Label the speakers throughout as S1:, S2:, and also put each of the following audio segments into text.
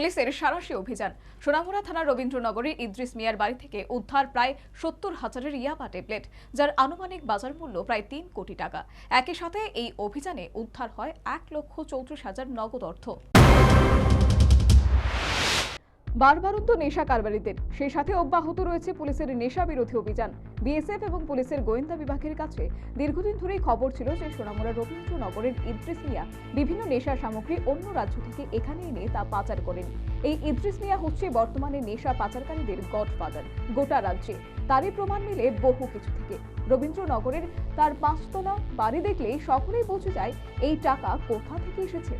S1: পুলিশের সারাশি অভিযান। সোনামুড়া থানার রবীন্দ্রনগরের ইদ্রিস মিয়ার বাড়ি থেকে উদ্ধার প্রায় সত্তর হাজারের ইয়াবা ট্যাবলেট, যার আনুমানিক বাজার মূল্য প্রায় তিন কোটি টাকা। একই সাথে এই অভিযানে উদ্ধার হয় এক লক্ষ চৌত্রিশ হাজার নগদ অর্থ। বারবারন্ত নেশা কারবারিদের। সেই সাথে অব্যাহত রয়েছে পুলিশের নেশা বিরোধী অভিযান। বিএসএফ এবং পুলিশের গোয়েন্দা বিভাগের কাছে দীর্ঘদিন ধরেই খবর ছিল যে সোনামুড়া রবীন্দ্রনগরের ইদ্রিস মিয়া বিভিন্ন নেশা সামগ্রী অন্য রাজ্য থেকে এখানে এনে তা পাচার করেন। এই ইদ্রিস মিয়া হচ্ছে বর্তমানে নেশা পাচারকারীদের গডফাদার গোটা রাজ্যে। তারই প্রমাণ মিলে বহু কিছু থেকে। রবীন্দ্রনগরের তার পাঁচতলা বাড়ি দেখলেই সকলেই বোঝা যায়, এই টাকা কোথা থেকে এসেছে?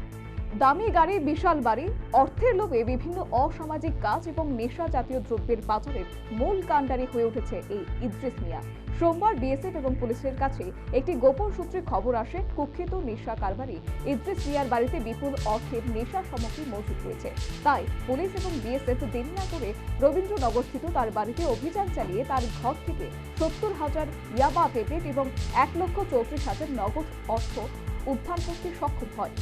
S1: দামি গাড়ি, বিশাল বাড়ি, অর্থের লোভে বিভিন্ন অসামাজিক কাজ এবং নেশা জাতীয় দ্রব্যের পাচারের মূল কাণ্ডারি হয়ে উঠেছে এই ইদ্রিস মিয়া। সোমবার বিএসএফ এবং পুলিশের কাছে একটি গোপন সূত্রে খবর আসে কুখ্যাত নেশা কারবারি ইদ্রিস মিয়ার বাড়িতে বিপুল অর্থের নেশা সামগ্রী মজুদ রয়েছে। তাই পুলিশ এবং বিএসএফ দেরি না করে রবীন্দ্রনগরস্থিত তার বাড়িতে অভিযান চালিয়ে তার ঘর থেকে সত্তর হাজার ইয়াবা পেটেট এবং এক লক্ষ চৌত্রিশ হাজার নগদ অর্থ উদ্ধার করতে সক্ষম হয়।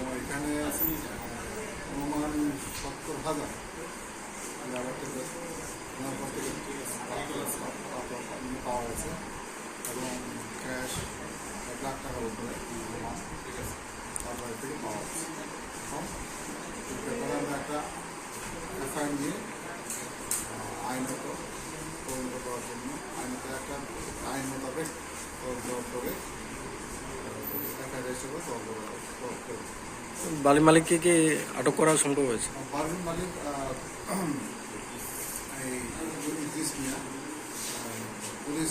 S2: এবং এখানে অনুমান সত্তর হাজার। যারা থেকে থেকে পাওয়া গেছে এবং ক্যাশ এক লাখ টাকার উপরে তার বাড়ি থেকে পাওয়া গেছে একটা এফআইআর নিয়ে আইনত তদন্ত করার জন্য আইনত একটা আইন মোতাবেক তদন্ত করে এফআইআর হিসেবে তদন্ত করা করবে
S3: বালি মালিককে কি আটক করা সম্ভব হয়েছে?
S2: পারভিন মালিক পুলিশ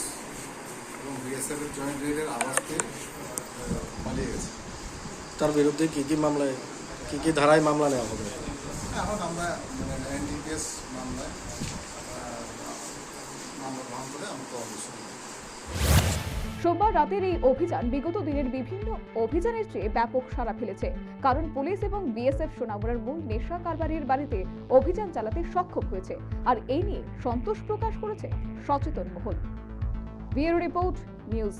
S2: এবং বিএসএফ এর জয়েন্ট রেডের আওয়াজতে পালিয়ে গেছে।
S3: তার বিরুদ্ধে কি কি মামলায় কি কি ধারায় মামলা নেওয়া হবে?
S2: এখন আমরা মানে এনডিপিএস মামলায় মামলা গ্রহণ করে আমরা তদন্ত শুরু করি।
S1: সোমবার রাতের এই অভিযান বিগত দিনের বিভিন্ন অভিযানের চেয়ে ব্যাপক সাড়া ফেলেছে। কারণ পুলিশ এবং বিএসএফ সোনামুড়ার মূল নেশা কারবারির বাড়িতে অভিযান চালাতে সক্ষম হয়েছে। আর এই নিয়ে সন্তোষ প্রকাশ করেছে সচেতন মহল। Bureau report, news